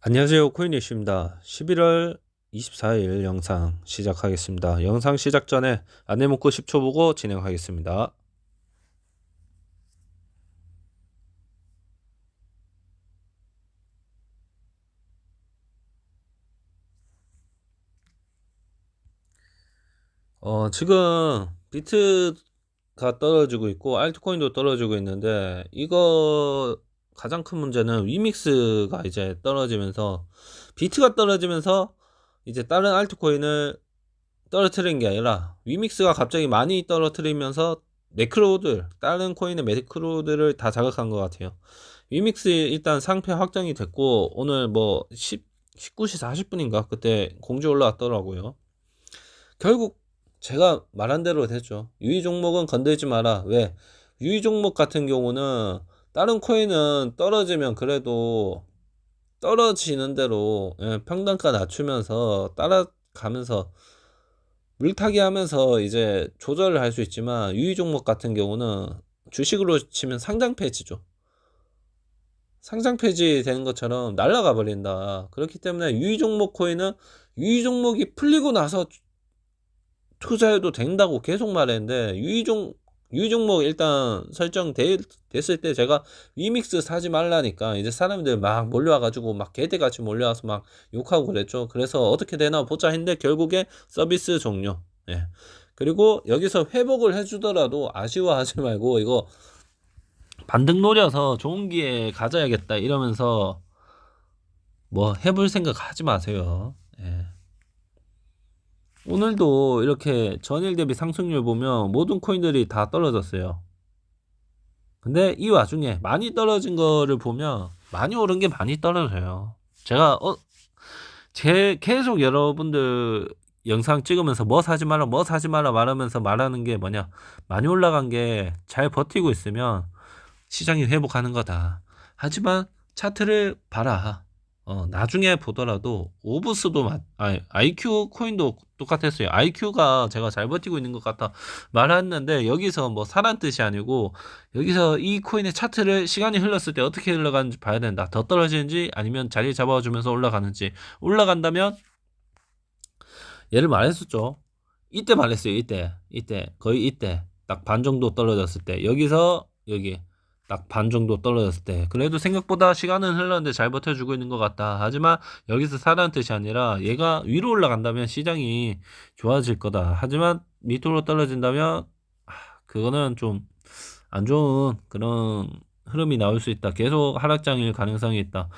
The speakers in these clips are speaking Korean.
안녕하세요. 코인이슈입니다. 11월 24일 영상 시작하겠습니다. 영상 시작 전에 안내 문구 10초 보고 진행하겠습니다. 어 지금 비트가 떨어지고 있고 알트코인도 떨어지고 있는데 이거 가장 큰 문제는 위믹스가 이제 떨어지면서 비트가 떨어지면서 이제 다른 알트코인을 떨어뜨린 게 아니라 위믹스가 갑자기 많이 떨어뜨리면서 매크로들 다른 코인의 매크로들을 다 자극한 것 같아요. 위믹스 일단 상패 확정이 됐고 오늘 뭐 10, 19시 40분인가 그때 공지 올라왔더라고요. 결국 제가 말한 대로 됐죠. 유의 종목은 건들지 마라. 왜? 유의 종목 같은 경우는 다른 코인은 떨어지면 그래도 떨어지는 대로 예, 평단가 낮추면서 따라가면서 물타기 하면서 이제 조절을 할 수 있지만 유의 종목 같은 경우는 주식으로 치면 상장 폐지죠. 상장 폐지 되는 것처럼 날라가 버린다. 그렇기 때문에 유의 종목 코인은 유의 종목이 풀리고 나서 투자해도 된다고 계속 말했는데 유의 종 유의 종목 일단 설정됐을 때 제가 위믹스 사지 말라니까 이제 사람들 막 몰려와가지고 막 개대같이 몰려와서 막 욕하고 그랬죠. 그래서 어떻게 되나 보자 했는데 결국에 서비스 종료. 예. 그리고 여기서 회복을 해주더라도 아쉬워하지 말고 이거 반등 노려서 좋은 기회 가져야겠다 이러면서 뭐 해볼 생각 하지 마세요. 예. 오늘도 이렇게 전일 대비 상승률 보면 모든 코인들이 다 떨어졌어요. 근데 이 와중에 많이 떨어진 거를 보면 많이 오른 게 많이 떨어져요. 제가 어, 제 계속 여러분들 영상 찍으면서 뭐 사지 마라, 뭐 사지 마라 말하면서 말하는 게 뭐냐. 많이 올라간 게 잘 버티고 있으면 시장이 회복하는 거다. 하지만 차트를 봐라. 어, 나중에 보더라도 오브스도 마, 아니, IQ 코인도 똑같았어요. IQ가 제가 잘 버티고 있는 것 같다 말했는데 여기서 뭐 사란 뜻이 아니고 여기서 이 코인의 차트를 시간이 흘렀을 때 어떻게 흘러가는지 봐야 된다. 더 떨어지는지 아니면 자리 잡아주면서 올라가는지 올라간다면 얘를 말했었죠. 이때 말했어요. 이때 이때 거의 이때 딱 반 정도 떨어졌을 때 여기서 여기 딱 반 정도 떨어졌을 때 그래도 생각보다 시간은 흘렀는데 잘 버텨주고 있는 것 같다. 하지만 여기서 사라는 뜻이 아니라 얘가 위로 올라간다면 시장이 좋아질 거다. 하지만 밑으로 떨어진다면 그거는 좀 안 좋은 그런 흐름이 나올 수 있다. 계속 하락장일 가능성이 있다.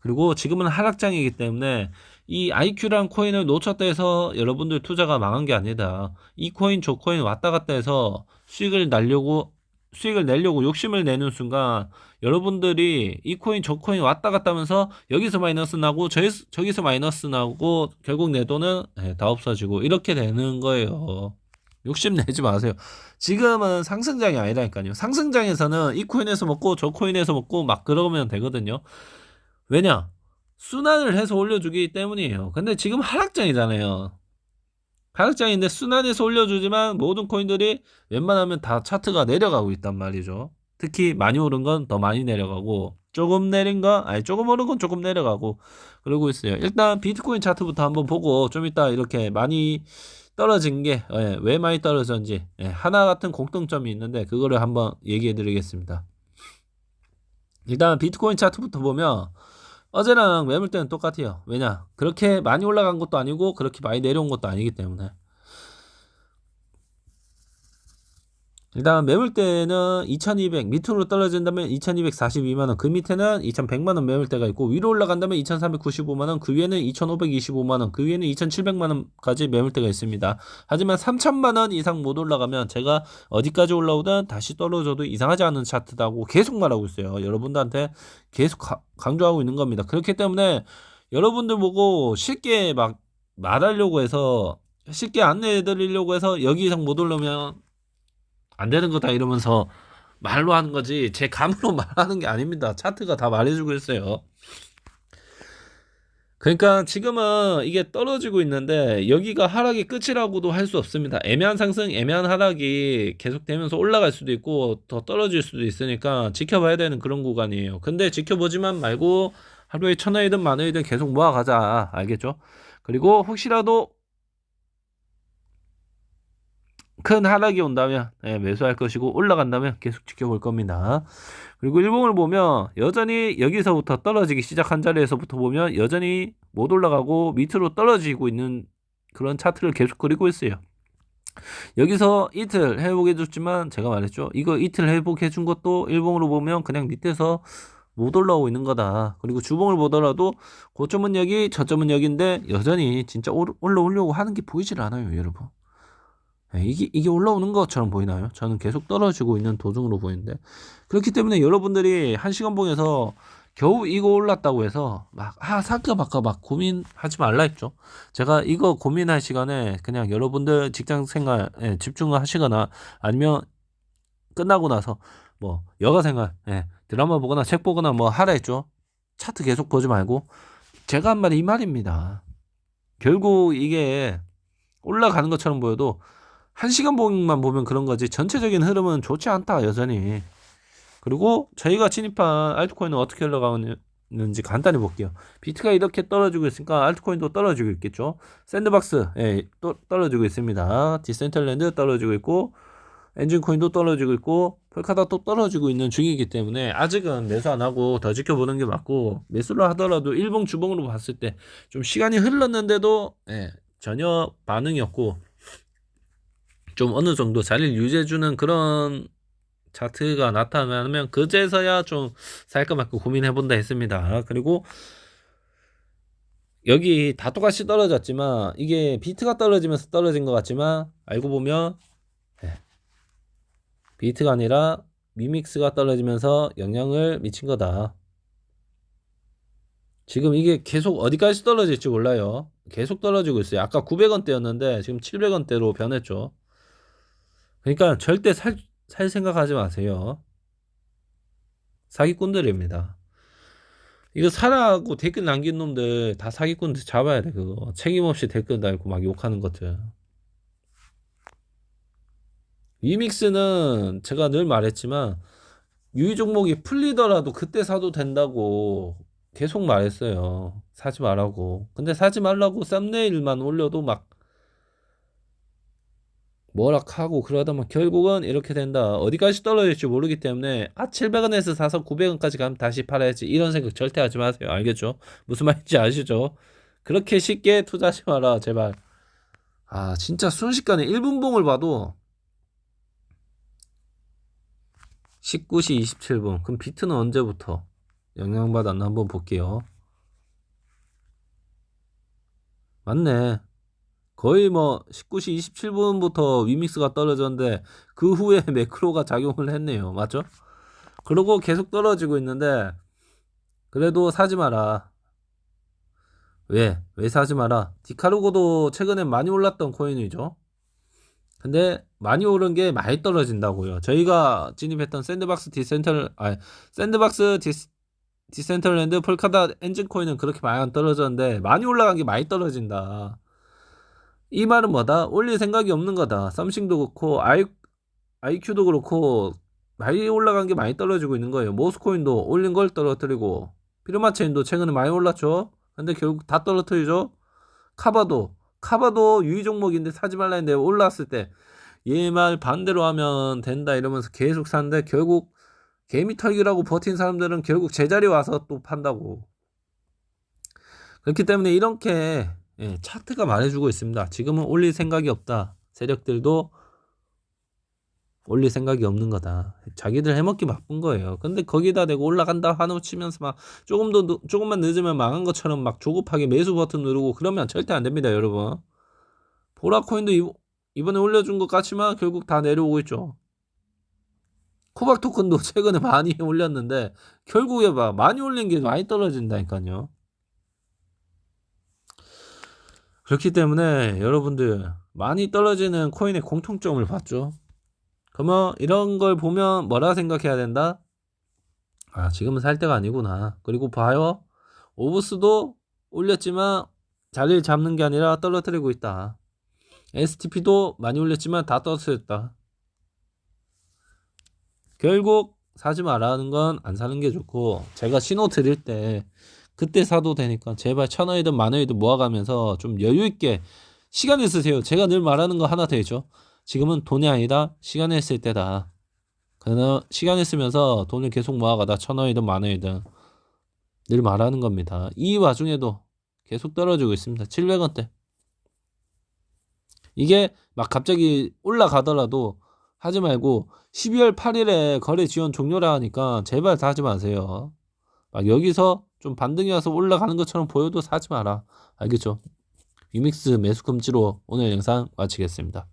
그리고 지금은 하락장이기 때문에 이 IQ란 코인을 놓쳤다 해서 여러분들 투자가 망한 게 아니다. 이 코인 저 코인 왔다 갔다 해서 수익을 날려고 수익을 내려고 욕심을 내는 순간 여러분들이 이 코인 저 코인 왔다 갔다 하면서 여기서 마이너스 나고 저, 저기서 마이너스 나고 결국 내 돈은 네, 다 없어지고 이렇게 되는 거예요. 욕심 내지 마세요. 지금은 상승장이 아니라니까요. 상승장에서는 이 코인에서 먹고 저 코인에서 먹고 막 그러면 되거든요. 왜냐? 순환을 해서 올려주기 때문이에요. 근데 지금 하락장이잖아요. 하락장인데 순환에서 올려주지만 모든 코인들이 웬만하면 다 차트가 내려가고 있단 말이죠. 특히 많이 오른 건 더 많이 내려가고 조금 내린 거 아니 조금 오른 건 조금 내려가고 그러고 있어요. 일단 비트코인 차트부터 한번 보고 좀 이따 이렇게 많이 떨어진 게왜 예, 많이 떨어졌는지 예, 하나 같은 공통점이 있는데 그거를 한번 얘기해 드리겠습니다. 일단 비트코인 차트부터 보면 어제랑 매물대는 똑같아요. 왜냐? 그렇게 많이 올라간 것도 아니고 그렇게 많이 내려온 것도 아니기 때문에. 일단 매물대는 2200 밑으로 떨어진다면 2242만원 그 밑에는 2100만원 매물대가 있고 위로 올라간다면 2395만원 그 위에는 2525만원 그 위에는 2700만원까지 매물대가 있습니다. 하지만 3000만원 이상 못 올라가면 제가 어디까지 올라오든 다시 떨어져도 이상하지 않은 차트다고 계속 말하고 있어요. 여러분들한테 계속 가, 강조하고 있는 겁니다. 그렇기 때문에 여러분들 보고 쉽게 막 말하려고 해서 쉽게 안내해 드리려고 해서 여기 이상 못 올라오면 안 되는 거다 이러면서 말로 하는 거지 제 감으로 말하는 게 아닙니다. 차트가 다 말해주고 있어요. 그러니까 지금은 이게 떨어지고 있는데 여기가 하락이 끝이라고도 할 수 없습니다. 애매한 상승, 애매한 하락이 계속되면서 올라갈 수도 있고 더 떨어질 수도 있으니까 지켜봐야 되는 그런 구간이에요. 근데 지켜보지만 말고 하루에 천 원이든 만 원이든 계속 모아가자. 알겠죠? 그리고 혹시라도 큰 하락이 온다면 예, 매수할 것이고 올라간다면 계속 지켜볼 겁니다. 그리고 일봉을 보면 여전히 여기서부터 떨어지기 시작한 자리에서부터 보면 여전히 못 올라가고 밑으로 떨어지고 있는 그런 차트를 계속 그리고 있어요. 여기서 이틀 회복해 줬지만 제가 말했죠. 이거 이틀 회복해 준 것도 일봉으로 보면 그냥 밑에서 못 올라오고 있는 거다. 그리고 주봉을 보더라도 고점은 여기, 저점은 여기인데 여전히 진짜 올라오려고 하는 게 보이질 않아요, 여러분. 예, 이게, 이게 올라오는 것처럼 보이나요? 저는 계속 떨어지고 있는 도중으로 보이는데. 그렇기 때문에 여러분들이 한 시간 봉에서 겨우 이거 올랐다고 해서 막, 아, 살까 말까 막 고민하지 말라 했죠. 제가 이거 고민할 시간에 그냥 여러분들 직장 생활에 집중을 하시거나 아니면 끝나고 나서 뭐 여가 생활, 예, 드라마 보거나 책 보거나 뭐 하라 했죠. 차트 계속 보지 말고 제가 한 말이 이 말입니다. 결국 이게 올라가는 것처럼 보여도 한 시간 봉만 보면 그런 거지 전체적인 흐름은 좋지 않다 여전히. 그리고 저희가 진입한 알트코인은 어떻게 흘러가는지 간단히 볼게요. 비트가 이렇게 떨어지고 있으니까 알트코인도 떨어지고 있겠죠. 샌드박스 예, 또 떨어지고 있습니다. 디센털랜드 떨어지고 있고 엔진코인도 떨어지고 있고 폴카다또 떨어지고 있는 중이기 때문에 아직은 매수 안 하고 더 지켜보는 게 맞고 매수를 하더라도 일봉 주봉으로 봤을 때 좀 시간이 흘렀는데도 예, 전혀 반응이 없고 좀 어느 정도 자리를 유지해주는 그런 차트가 나타나면 그제서야 좀 살까 말까 고민해본다 했습니다. 그리고 여기 다 똑같이 떨어졌지만 이게 비트가 떨어지면서 떨어진 것 같지만 알고 보면 네. 비트가 아니라 미믹스가 떨어지면서 영향을 미친 거다. 지금 이게 계속 어디까지 떨어질지 몰라요. 계속 떨어지고 있어요. 아까 900원대였는데 지금 700원대로 변했죠. 그러니까 절대 살, 살 생각하지 마세요. 사기꾼들입니다. 이거 사라고 댓글 남긴 놈들 다 사기꾼들 잡아야 돼, 그거. 책임없이 댓글 달고 막 욕하는 것들. 위믹스는 제가 늘 말했지만, 유의 종목이 풀리더라도 그때 사도 된다고 계속 말했어요. 사지 말라고. 근데 사지 말라고 썸네일만 올려도 막 뭐락하고 그러다만 결국은 이렇게 된다. 어디까지 떨어질지 모르기 때문에 아 700원에서 사서 900원까지 가면 다시 팔아야지 이런 생각 절대 하지 마세요. 알겠죠? 무슨 말인지 아시죠? 그렇게 쉽게 투자하지 마라 제발. 아 진짜 순식간에 1분 봉을 봐도 19시 27분. 그럼 비트는 언제부터 영향받았나 한번 볼게요. 맞네. 거의 뭐 19시 27분부터 위믹스가 떨어졌는데 그 후에 매크로가 작용을 했네요. 맞죠? 그리고 계속 떨어지고 있는데 그래도 사지 마라. 왜? 왜 사지 마라? 디카르고도 최근에 많이 올랐던 코인이죠. 근데 많이 오른 게 많이 떨어진다고요. 저희가 진입했던 샌드박스 디센털 아 샌드박스 디스, 디센털랜드 폴카다 엔진 코인은 그렇게 많이 안 떨어졌는데 많이 올라간 게 많이 떨어진다. 이 말은 뭐다? 올릴 생각이 없는 거다. 썸싱도 그렇고 아이, IQ도 그렇고 많이 올라간 게 많이 떨어지고 있는 거예요. 모스코인도 올린 걸 떨어뜨리고 피르마체인도 최근에 많이 올랐죠. 근데 결국 다 떨어뜨리죠. 카바도 카바도 유의 종목인데 사지 말라 했는데 올랐을 때 얘 말 반대로 하면 된다 이러면서 계속 사는데 결국 개미 털기라고 버틴 사람들은 결국 제자리 와서 또 판다고. 그렇기 때문에 이렇게 예, 차트가 말해주고 있습니다. 지금은 올릴 생각이 없다. 세력들도 올릴 생각이 없는 거다. 자기들 해먹기 바쁜 거예요. 근데 거기다 대고 올라간다 하는 치면서 막 조금 더 조금만 늦으면 망한 것처럼 막 조급하게 매수 버튼 누르고 그러면 절대 안 됩니다, 여러분. 보라코인도 이번에 올려준 것 같지만 결국 다 내려오고 있죠. 코박 토큰도 최근에 많이 올렸는데 결국에 봐 많이 올린 게 많이 떨어진다니까요. 그렇기 때문에 여러분들 많이 떨어지는 코인의 공통점을 봤죠. 그러면 이런 걸 보면 뭐라 생각해야 된다? 아, 지금은 살 때가 아니구나. 그리고 봐요. 오브스도 올렸지만 자리를 잡는 게 아니라 떨어뜨리고 있다. STP도 많이 올렸지만 다 떨어뜨렸다. 결국 사지 말라는 건 안 사는 게 좋고 제가 신호 드릴 때 그때 사도 되니까 제발 천 원이든 만 원이든 모아가면서 좀 여유 있게 시간을 쓰세요. 제가 늘 말하는 거 하나 더 있죠. 지금은 돈이 아니다 시간을 쓸 때다. 그러나 시간을 쓰면서 돈을 계속 모아가다 천 원이든 만 원이든 늘 말하는 겁니다. 이 와중에도 계속 떨어지고 있습니다. 700원대. 이게 막 갑자기 올라가더라도 하지 말고 12월 8일에 거래 지원 종료라 하니까 제발 다 하지 마세요. 막 여기서 좀 반등이 와서 올라가는 것처럼 보여도 사지 마라. 알겠죠? 위믹스 매수 금지로 오늘 영상 마치겠습니다.